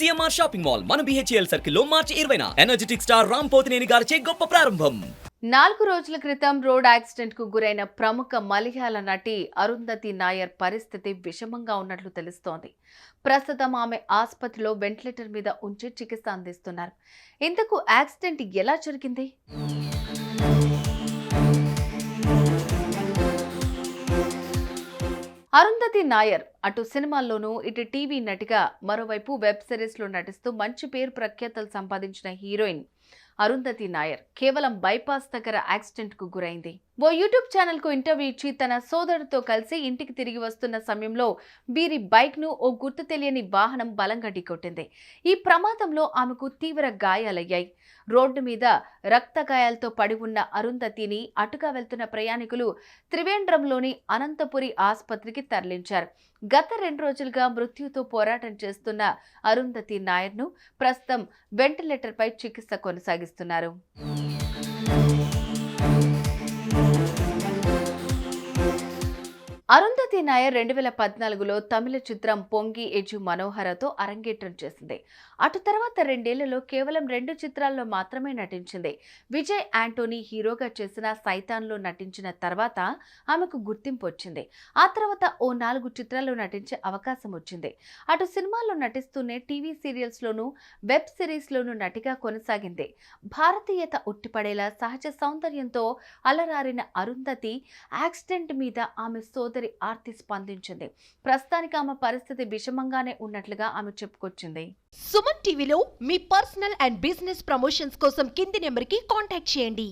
CMR shopping mall మన BHEL సర్కిల్లో మార్చి ఇరవైన. ఎనర్జెటిక్ స్టార్ రామ్ పోతినేని గారిచే గొప్ప ప్రారంభం. నాలుగు రోజుల క్రితం రోడ్ యాక్సిడెంట్కు గురైన ప్రముఖ మలయాళ నటి అరుంధతి నాయర్ పరిస్థితి విషమంగా ఉన్నట్లు తెలుస్తోంది. ప్రస్తుతం ఆమె ఆసుపత్రిలో వెంటిలేటర్ మీద ఉంచి చికిత్స అందిస్తున్నారు. ఇంతకు యాక్సిడెంట్ ఎలా జరిగింది? అరుంధతి నాయర్ అటు సినిమాల్లోనూ ఇటు టీవీ నటిగా మరోవైపు వెబ్ సిరీస్లో నటిస్తూ మంచి పేరు ప్రఖ్యాతలు సంపాదించిన హీరోయిన్ అరుంధతి నాయర్ కేవలం బైపాస్ దగ్గర యాక్సిడెంట్కు గురైంది. ఓ యూట్యూబ్ ఛానల్కు ఇంటర్వ్యూ ఇచ్చి తన సోదరుడితో కలిసి ఇంటికి తిరిగి వస్తున్న సమయంలో వీరి బైక్ను ఓ గుర్తు తెలియని వాహనం బలంగా ఢీకొట్టింది. ఈ ప్రమాదంలో ఆమెకు తీవ్ర గాయాలయ్యాయి. రోడ్డు మీద రక్త గాయాలతో పడి ఉన్న అరుంధతిని అటుగా వెళ్తున్న ప్రయాణికులు త్రివేంద్రంలోని అనంతపురి ఆసుపత్రికి తరలించారు. గత రెండు రోజులుగా మృత్యుతో పోరాటం చేస్తున్న అరుంధతి నాయర్ను ప్రస్తుతం వెంటిలేటర్పై చికిత్స కొనసాగిస్తున్నారు. అరుంధతి నాయర్ రెండు వేల పద్నాలుగులో తమిళ చిత్రం పొంగి ఎజు మనోహరతో అరంగేట్రం చేసింది. అటు తర్వాత రెండేళ్ళలో కేవలం రెండు చిత్రాల్లో మాత్రమే నటించింది. విజయ్ యాంటోనీ హీరోగా చేసిన సైతాన్లో నటించిన తర్వాత ఆమెకు గుర్తింపు వచ్చింది. ఆ తర్వాత ఓ నాలుగు చిత్రాల్లో నటించే అవకాశం వచ్చింది. అటు సినిమాల్లో నటిస్తూనే టీవీ సీరియల్స్లోనూ వెబ్ సిరీస్లోనూ నటిగా కొనసాగింది. భారతీయత ఉట్టిపడేలా సహజ సౌందర్యంతో అలరారిన అరుంధతి యాక్సిడెంట్ మీద ఆమె సోదరి ఆర్తి స్పందించింది. ప్రస్తుతానికి ఆమె పరిస్థితి విషమంగానే ఉన్నట్లుగా ఆమె చెప్పుకొచ్చింది. సుమన్ టీవీలో మీ పర్సనల్ అండ్ బిజినెస్ ప్రమోషన్స్ కోసం కింది నెంబర్కి కాంటాక్ట్ చేయండి.